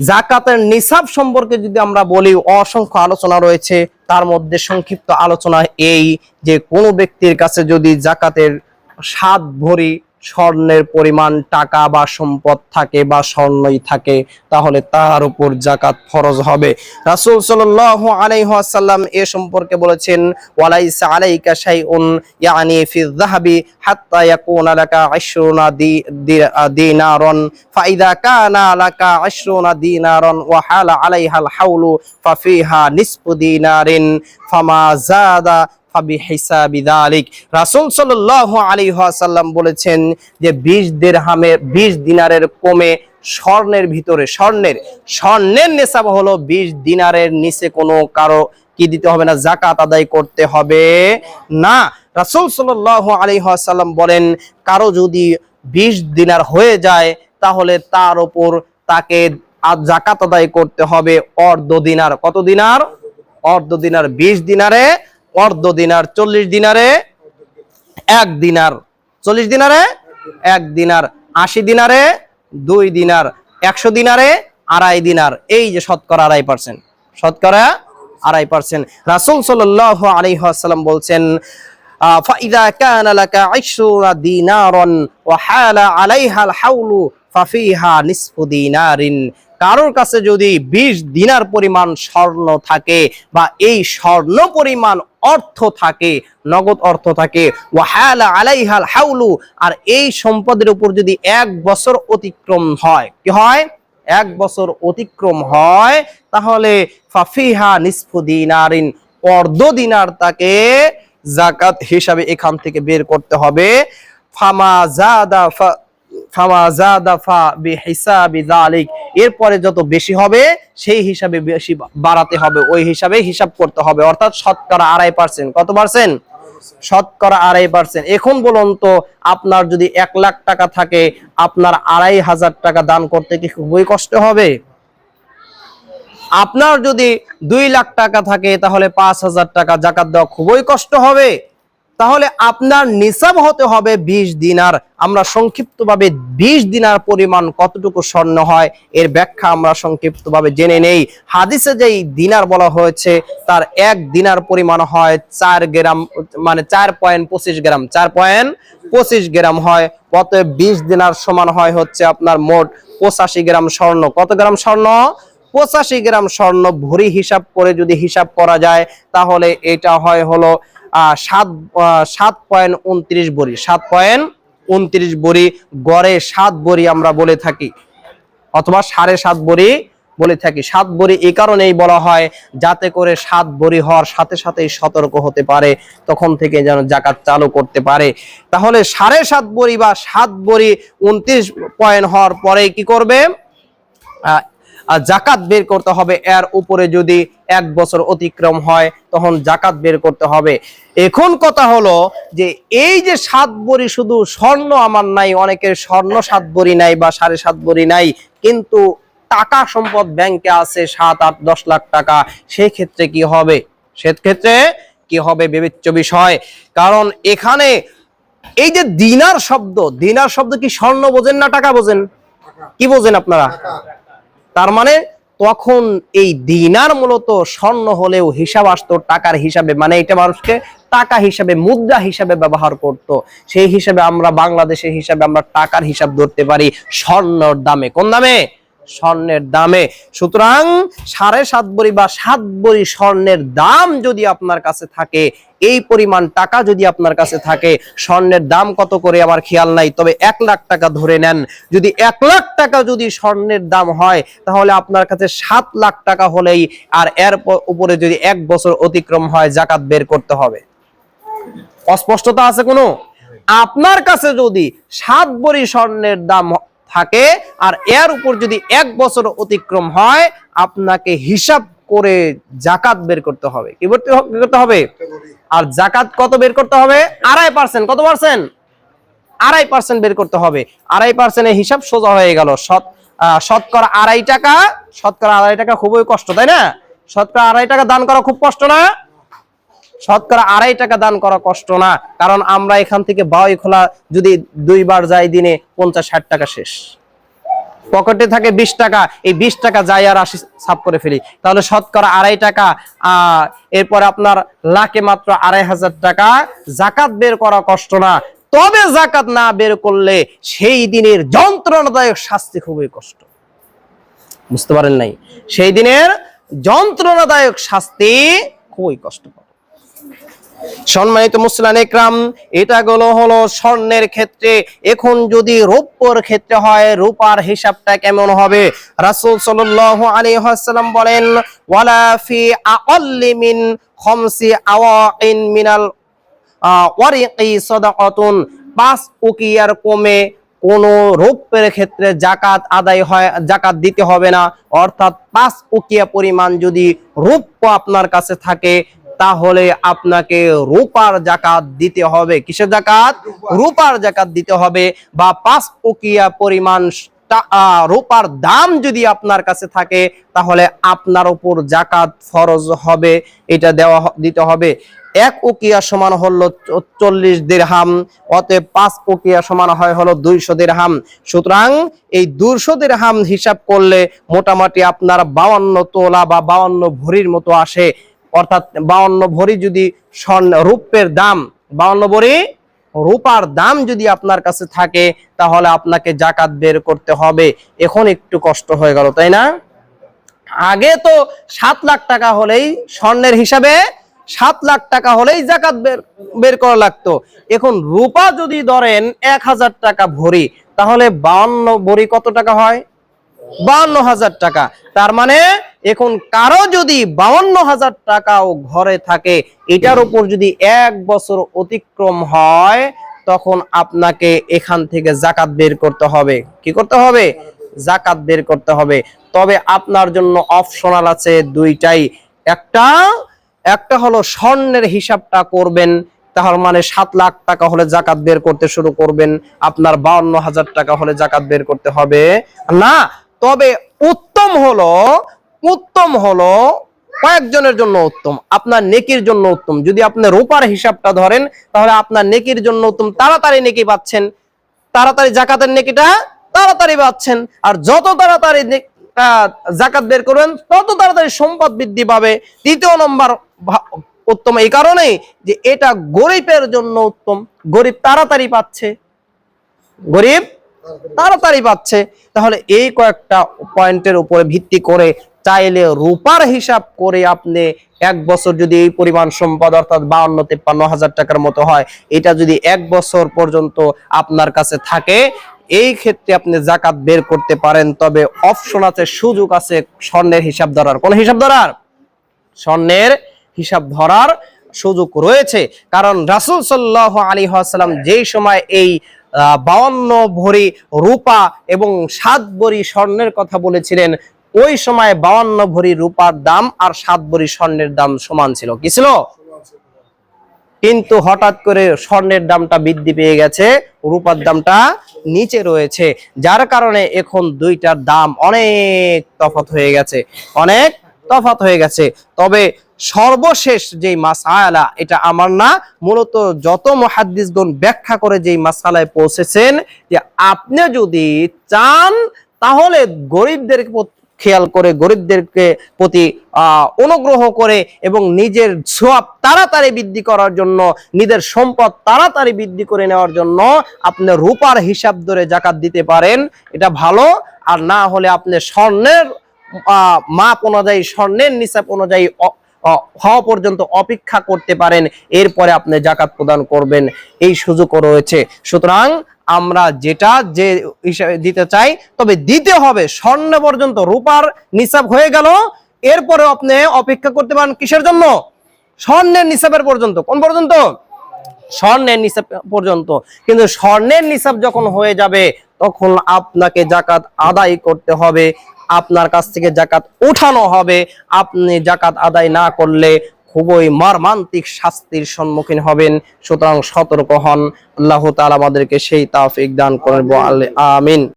জাকাতের নিসাব সম্পর্কে যদি আমরা বলি, অসংখ্য আলোচনা রয়েছে। তার মধ্যে সংক্ষিপ্ত আলোচনা এই যে কোনো ব্যক্তির কাছে যদি জাকাতের সাত ভরি স্বর্ণের পরিমাণ টাকা বা সম্পদ থাকে বা স্বর্ণই থাকে, তাহলে তার উপর জাকাত ফরজ হবে। রাসূল সাল্লাল্লাহু আলাইহি ওয়াসাল্লাম এ সম্পর্কে বলেছেন, ওয়ালাইসা ইয়ানি ফি হাত্তা ইয়াকুনা লাকা 20 দি- দি- দিনারন, ফাইদা কানা লাকা 20 দিনারন ওয়া হালা ফাফিহা দিনারিন, ফামা রাসূল সাল্লাল্লাহু আলাইহি ওয়াসাল্লাম বলেছেন যে 20 দিরহামের 20 দিনারের কমে স্বর্ণের ভিতরে, স্বর্ণের স্বর্ণের নেশাব হলো 20 দিনারের নিচে কোনো কারও কি দিতে হবে না জাকাত আদায় করতে হবে না। রাসূল সাল্লাল্লাহু আলাইহি ওয়াসাল্লাম বলেন, কারও যদি 20 দিনার হয়ে যায়, তাহলে তার উপর তাকে জাকাত আদায় করতে হবে অর্ধ দিনার। কত দিনার? অর্ধ দিনার। 20 দিনারে অর্ধ দিনার চল্লিশ দিনারে এক দিনার চল্লিশ দিনারে এক দিনার আশি দিনারে দুই দিনার একশো দিনারে আড়াই দিনার এই যে শতকরা আড়াই পার্সেন্ট শতকরা আড়াই পার্সেন্ট রাসুল সাল্লাহ আলাইসাল্লাম বলছেন আহ, فإذا كان لك عشرون دينارا وحال عليها الحول ففيها نصف دينار কারোর কাছে যদি 20 দিনার পরিমাণ স্বর্ণ থাকে বা এই স্বর্ণ পরিমাণ অর্থ থাকে, নগদ অর্থ থাকে, ওয়াহালা আলাইহাল হাউলু আর এই সম্পদের উপর যদি এক বছর অতিক্রম হয়, কি হয়? এক বছর অতিক্রম হয়, তাহলে ফাফিহা নিসফু দিনারিন, অর্ধ দিনার তাকে জাকাত হিসাবে এখান থেকে বের করতে হবে। ফামা জাদা এরপরে যত বেশি হবে, সেই হিসাবে বেশি বাড়াতে হবে। ওই হিসাবে হিসাব করতে হবে। অর্থাৎ শতকরা আড়াই পার্সেন্ট কত পার্সেন্ট শতকরা আড়াই পার্সেন্ট এখন বলুন তো, আপনার যদি এক লাখ টাকা থাকে, আপনার আড়াই হাজার টাকা দান করতে কি খুবই কষ্ট হবে? আপনার যদি দুই লাখ টাকা থাকে, তাহলে পাঁচ হাজার টাকা জাকাত দেওয়া খুবই কষ্ট হবে। তাহলে আপনার নিসাব হতে হবে বিশ দিনার। আমরা সংক্ষিপ্তভাবে বিশ দিনার পরিমাণ কতটুকু স্বর্ণ হয়, এর ব্যাখ্যা আমরা সংক্ষিপ্তভাবে জেনে নেই। হাদিসে যেই দিনার বলা হয়েছে, তার এক দিনার পরিমাণ হয় চার গ্রাম মানে চার পয়েন্ট পঁচিশ গ্রাম। চার পয়েন্ট পঁচিশ গ্রাম হয়, অতএব বিশ দিনার সমান হয় হচ্ছে আপনার মোট পঁচাশি গ্রাম স্বর্ণ। কত গ্রাম স্বর্ণ? পঁচাশি গ্রাম স্বর্ণ। ভরি হিসাব করে যদি হিসাব করা যায়, তাহলে এটা হয় হলো সাত সাত পয়েন্ট উনত্রিশ বড়ি, সাত পয়েন্ট উনত্রিশ বড়ি, গড়ে সাত বড়ি আমরা বলে থাকি। অথবা সাড়ে সাত বড়ি বলে থাকি। সাত বড়ি এই কারণেই বলা হয়, যাতে করে সাত বড়ি হওয়ার সাথে সাথেই সতর্ক হতে পারে, তখন থেকে যেন জাকাত চালু করতে পারে। তাহলে সাড়ে সাত বড়ি বা সাত বড়ি উনত্রিশ পয়েন্ট হওয়ার পরে কি করবে? জাকাত বের করতে হবে। এর উপরে যদি এক বছর অতিক্রম হয়, তখন জাকাত বের করতে হবে। এখন কথা হলো যে, এই যে সাত বড়ি শুধু স্বর্ণ আমার নাই, অনেকের স্বর্ণ সাত বড়ি নাই বা সাড়ে সাত বড়ি নাই, কিন্তু টাকা সম্পদ ব্যাংকে আছে সাত, আট, দশ লাখ টাকা সেই ক্ষেত্রে কি হবে? সেক্ষেত্রে কি হবে বিবেচ্য বিষয়। কারণ এখানে এই যে দিনার শব্দ দিনার শব্দ কি স্বর্ণ বোঝেন না টাকা বোঝেন? কি বোঝেন আপনারা? তার মানে তখন এই দিনার মূলত স্বর্ণ হলেও হিসাব আসতো টাকার হিসাবে মানে এটা মানুষকে টাকা হিসাবে, মুদ্রা হিসাবে ব্যবহার করত। সেই হিসাবে আমরা বাংলাদেশের হিসাবে আমরা টাকার হিসাব ধরতে পারি স্বর্ণর দামে। কোন দামে? স্বর্ণের দামে। সুতরাং সাড়ে সাত বড়ি বা সাত বড়ি স্বর্ণের দাম যদি আপনার কাছে থাকে, এই পরিমাণ টাকা যদি আপনার কাছে থাকে, স্বর্ণের দাম কত করে আমার খেয়াল নাই, তবে এক লাখ টাকা ধরে নেন। যদি এক লাখ টাকা যদি স্বর্ণের দাম হয়, তাহলে আপনার কাছে সাত লাখ টাকা হলেই আর এর উপরে যদি এক বছর অতিক্রম হয়, জাকাত বের করতে হবে। অস্পষ্টতা আছে কোনো? আপনার কাছে যদি সাত বড়ি স্বর্ণের দাম থাকে। আর এর উপর যদি এক বছর অতিক্রম হয়, আপনাকে হিসাব করে জাকাত বের করতে হবে। কি করতে হবে? আর জাকাত কত বের করতে হবে? আড়াই পার্সেন্ট কত পার্সেন্ট আড়াই পার্সেন্ট বের করতে হবে। আড়াই পার্সেন্টের হিসাব সোজা হয়ে গেল। শত শতকরা আড়াই টাকা, শতকরা আড়াই টাকা খুবই কষ্ট, তাই না? শতকরা আড়াই টাকা দান করা খুব কষ্ট না? শতকরা আড়াই টাকা দান করা কষ্ট না। কারণ আমরা এখান থেকে বাউই খোলা যদি দুইবার যাই দিনে পঞ্চাশ, ষাট টাকা শেষ। পকেটে থাকে বিশ টাকা, এই বিশ টাকা যাই আর আশি সাফ করে ফেলি। তাহলে শতকরা আড়াই টাকা এরপরে আপনার লাখে মাত্র আড়াই হাজার টাকা জাকাত বের করা কষ্ট না। তবে জাকাত না বের করলে সেই দিনের যন্ত্রণাদায়ক শাস্তি খুবই কষ্ট। বুঝতে পারেন নাই? সেই দিনের যন্ত্রণাদায়ক শাস্তি খুবই কষ্ট সম্মানিত মুসলান একরাম এটা গুলো হলো স্বর্ণের ক্ষেত্রে। এখন যদি রৌপ্যর ক্ষেত্রে হয়, রূপার হিসাবটা কেমন হবে? রাসূল সাল্লাল্লাহু আলাইহি ওয়াসাল্লাম বলেন, ওয়ালা ফি আকাল্লি মিন খামসি আওয়াইন মিনাল ওয়ারিকি সাদাকাতুন। পাঁচ উকিয়ার কমে কোন রৌপ্যের ক্ষেত্রে জাকাত আদায় হয় জাকাত দিতে হবে না। অর্থাৎ পাঁচ উকিয়া পরিমাণ যদি রৌপ্য আপনার কাছে থাকে তাহলে আপনাকে রূপার জাকাত দিতে হবে। কিসের জাকাত? রূপার। জাকাত দিতে হবে বা পাঁচ উকিয়া পরিমাণ রূপার দাম যদি আপনার কাছে থাকে তাহলে আপনার উপর জাকাত ফরজ হবে। এটা দেওয়া দিতে হবে। এক উকিয়া সমান হলো চল্লিশ দিরহাম অতএব পাঁচ উকিয়া সমান হয় হলো দুইশো দিরহাম। সুতরাং এই দুইশো দিরহাম হিসাব করলে মোটামুটি আপনার বাউান্ন তোলা বা বাউান্ন ভরির মতো আসে। অর্থাৎ বাউান্ন ভরি যদি স্বর্ণ রূপের দাম, বাউান্ন ভরি রূপার দাম যদি আপনার কাছে থাকে, তাহলে আপনাকে জাকাত বের করতে হবে। এখন একটু কষ্ট হয়ে গেল, তাই না? আগে তো সাত লাখ টাকা হলেই স্বর্ণের হিসাবে সাত লাখ টাকা হলেই জাকাত বের বের করা লাগতো। এখন রূপা যদি ধরেন এক হাজার টাকা ভরি, তাহলে বাউন্ন ভরি কত টাকা হয়? বাউন্ন হাজার টাকা। তার মানে এখন কারও যদি বাউন্ন হাজার টাকাও ঘরে থাকে, এটার উপর যদি এক বছর অতিক্রম হয়, তখন আপনাকে এখান থেকে জাকাত বের করতে হবে। কি করতে হবে? জাকাত বের করতে হবে। তবে আপনার জন্য অপশনাল আছে দুইটাই। একটা একটা হলো স্বর্ণের হিসাবটা করবেন তাহলে মানে সাত লাখ টাকা হলে জাকাত বের করতে শুরু করবেন, আপনার বাউন্ন হাজার টাকা হলে জাকাত বের করতে হবে। না, তবে উত্তম হলো উত্তম হলো কয়েকজনের জন্য উত্তম, আপনার নেকির জন্য উত্তম। যদি আপনি রূপার হিসাবটা ধরেন, তাহলে আপনার নেকির জন্য উত্তম। তাড়াতাড়ি নেকি পাচ্ছেন, তাড়াতাড়ি জাকাতের নেকিটা তাড়াতাড়ি পাচ্ছেন। আর যত তাড়াতাড়ি জাকাত বের করবেন, তত তাড়াতাড়ি সম্পদ বৃদ্ধি পাবে। তৃতীয় নম্বর উত্তম এই কারণে যে এটা গরিবের জন্য উত্তম। গরিব তাড়াতাড়ি পাচ্ছে। গরিব তাড়াতাড়ি পাচ্ছে। তাহলে এই কয়েকটা পয়েন্টের উপরে ভিত্তি করে চাইলে রূপার হিসাব করে আপনি এক বছর যদি এই পরিমাণ সম্পদ অর্থাৎ বাউন্ন, তেপ্পান্ন হাজার টাকার মতো হয়, এটা যদি এক বছর পর্যন্ত আপনার কাছে থাকে, এই ক্ষেত্রে আপনি জাকাত বের করতে পারেন। তবে অপশন আছে, সুযোগ আছে স্বর্ণের হিসাব ধরার। কোন হিসাব ধরার? স্বর্ণের হিসাব ধরার সুযোগ রয়েছে। কারণ রাসূল সাল্লাহ আলী সাল্লাম যেই সময় এই বাউন্ন ভরি রূপা এবং সাত ভরি স্বর্ণের কথা বলেছিলেন ওই সময় বাউন্ন ভরি রূপার দাম আর সাত ভরি স্বর্ণের দাম সমান ছিল। কি ছিল? কিন্তু হঠাৎ করে স্বর্ণের দামটা বৃদ্ধি পেয়ে গেছে, রূপার দামটা নিচে রয়েছে। যার কারণে এখন দুইটার দাম অনেক তফাৎ হয়ে গেছে, অনেক তফাত হয়ে গেছে। তবে সর্বশেষ যেই মাসালা, এটা আমার না, মূলত যত মহাদ্দিসগণ ব্যাখ্যা করে যেই মাসালায় পৌঁছেছেন, যে আপনি যদি চান, তাহলে গরিবদের খেয়াল করে গরিবদেরকে প্রতি অনুগ্রহ করে এবং নিজের সোয়াব তাড়াতাড়ি বৃদ্ধি করার জন্য, নিজের সম্পদ তাড়াতাড়ি বৃদ্ধি করে নেওয়ার জন্য আপনি রূপার হিসাব ধরে জাকাত দিতে পারেন। এটা ভালো। আর না হলে আপনি স্বর্ণের মাপ অনুযায়ী, স্বর্ণের নিসাব অনুযায়ী হওয়া পর্যন্ত অপেক্ষা করতে পারেন। এরপরে আপনি জাকাত প্রদান করবেন। এই সুযোগও রয়েছে। সুতরাং আমরা যেটা যে হিসাবে দিতে চাই, তবে দিতে হবে। স্বর্ণ পর্যন্ত রূপার নিসাব হয়ে গেল। এরপরে আপনি অপেক্ষা করতে পারেন কিসের জন্য? স্বর্ণের নিসাবের পর্যন্ত। কোন পর্যন্ত? স্বর্ণের নিসাব পর্যন্ত। কিন্তু স্বর্ণের নিসাব যখন হয়ে যাবে, তখন আপনাকে জাকাত আদায় করতে হবে। আপনার কাছ থেকে জাকাত উঠানো হবে। আপনি জাকাত আদায় না করলে খুবই মর্মান্তিক শাস্তির সম্মুখীন হবেন, সুতরাং সতর্ক হন। আল্লাহ তাআলা আমাদেরকে সেই তাফিক দান করেন। আমিন।